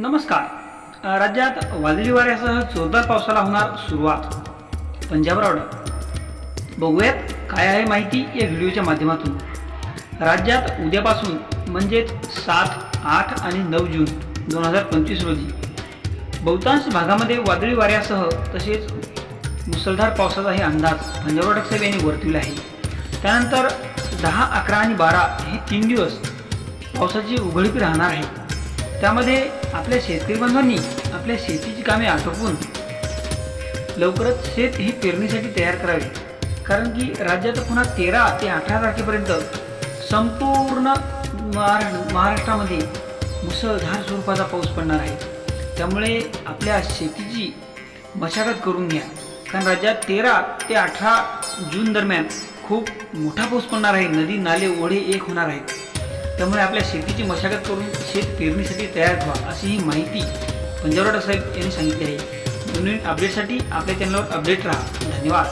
नमस्कार. राज्यात वादळी वाऱ्यासह जोरदार पावसाला होणार सुरुवात. पंजाब रावडा. बघूयात काय आहे माहिती या व्हिडिओच्या माध्यमातून. राज्यात उद्यापासून म्हणजेच सात आठ आणि नऊ जून दोन हजार पंचवीस रोजी बहुतांश भागामध्ये वादळी वाऱ्यासह तसेच मुसळधार पावसाचाही अंदाज पंजाब रावड साहेब यांनी वर्तविला आहे. त्यानंतर दहा अकरा आणि बारा हे तीन दिवस पावसाची उघडीप राहणार आहे. त्यामध्ये आपल्या शेतकरी बांधवांनी आपल्या शेतीची कामे आटोपून लवकरच शेत ही पेरणीसाठी तयार करावे. कारण की राज्यात पुन्हा तेरा ते अठरा तारखेपर्यंत संपूर्ण महारा महाराष्ट्रामध्ये मुसळधार स्वरूपाचा पाऊस पडणार आहे. त्यामुळे आपल्या शेतीची मशागत करून घ्या. कारण राज्यात तेरा ते अठरा जून दरम्यान खूप मोठा पाऊस पडणार आहे. नदी नाले ओढे एक होणार आहेत. त्यामुळे आपल्या शेतीची मशागत करून शेत पेरणीसाठी तयार व्हा अशी ही माहिती पंजाबराव साहेब यांनी सांगितली आहे. नवीन अपडेटसाठी आपल्या चॅनलवर अपडेट राहा. धन्यवाद.